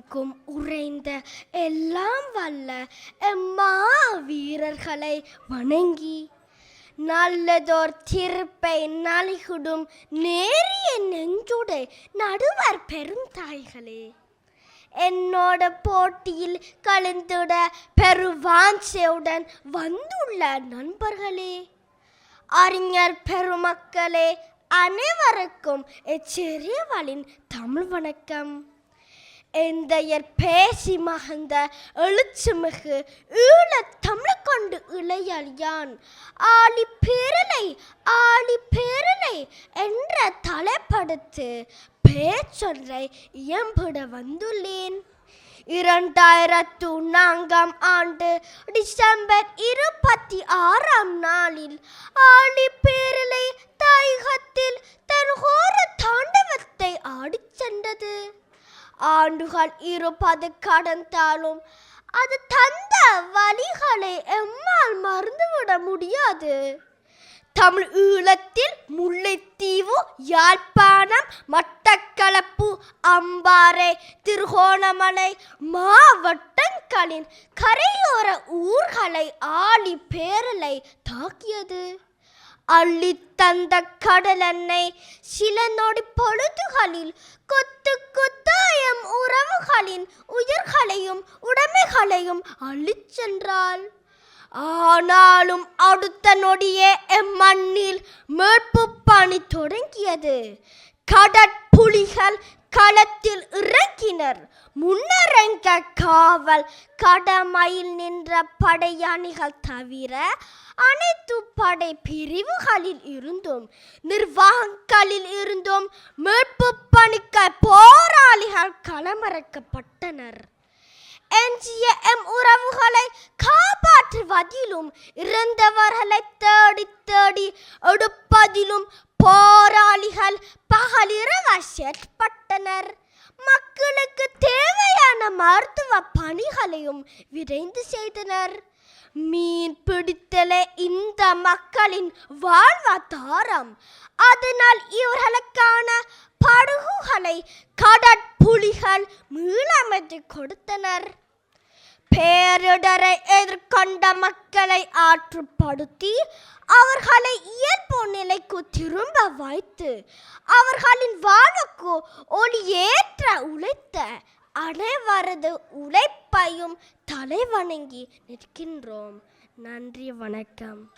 எங்கும் உறைந்த எல்லாம் வல்ல எம்மா வீரர்களை வணங்கி நல்லதோர் திருப்பை நலிகுடும் நேரிய நெஞ்சுடை நடுவர் பெருந்தாய்களே என்னோட போட்டியில் கலந்துட பெருவாஞ்சையுடன் வந்துள்ள நண்பர்களே அறிஞர் பெருமக்களே அனைவருக்கும் இச்சிறியவளின் தமிழ் வணக்கம். எந்தையர் பேசி மகந்த எழுச்சுமிகு ஈழத் தமிழ் கொண்டு இளையழியான். ஆளி பேரலை ஆளி பேரலை என்ற தலைப்படுத்து பேச்சொன்றை இயம்பிட வந்துள்ளேன். இரண்டாயிரத்து நான்காம் ஆண்டு டிசம்பர் இருபத்தி ஆறாம் நாளில் ஆளி பேரலை ஆண்டுகள் இருப்பது கடந்தாலும் அது தந்த வழிகளை எம்மால் மறந்துவிட முடியாது. தமிழ் ஈழத்தில் முல்லைத்தீவு யாழ்ப்பாணம் மட்டக்களப்பு அம்பாறை திருகோணமலை மாவட்டங்களின் கரையோர ஊர்களை ஆழி பேரலை தாக்கியது. அள்ளி தந்த கடலெண்ணை சில நொடி பொழுதுகளில் கொத்து கொத்தாயம் உறவுகளின் உயிர்களையும் உடைமைகளையும் அள்ளி சென்றாள். ஆனாலும் அடுத்த நொடியே எம்மண்ணில் மேற்பு பணி தொடங்கியது. கடற்புலிகள் களத்தில் இறங்கினர். முன்னரங்க காவல் கடமையில் நின்ற படையாணிகள் தவிர அனைத்து படை பிரிவுகளில் இருந்தும் நிர்வாகங்களில் இருந்தும் மீட்பு பணிக்க போராளிகள் களமிறக்கப்பட்டனர். எஞ்சிய எம் உறவுகளை காப்பாற்றுவதிலும் இறந்தவர்களை தேடி தேடி எடுப்பதிலும் போராளிகள் பகலிரவ செயற்பட்டனர் மக்களுக்கு தேவையான மருத்துவ பணிகளையும் விரைந்து செய்தனர். மீன் பிடித்தலே இந்த மக்களின் வாழ்வாதாரம். அதனால் இவர்களுக்கான படகுகளை கடற்புலிகள் மீளமைத்து கொடுத்தனர். பேரிடரை எதிர்கொண்ட மக்களை ஆற்றுப்படுத்தி அவர்களை திரும்ப வைத்து அவர்களின் வாழ்வுக்கு ஒளியேற்ற உழைத்த அனைவரது உழைப்பையும் தலைவணங்கி நிற்கின்றோம். நன்றி வணக்கம்.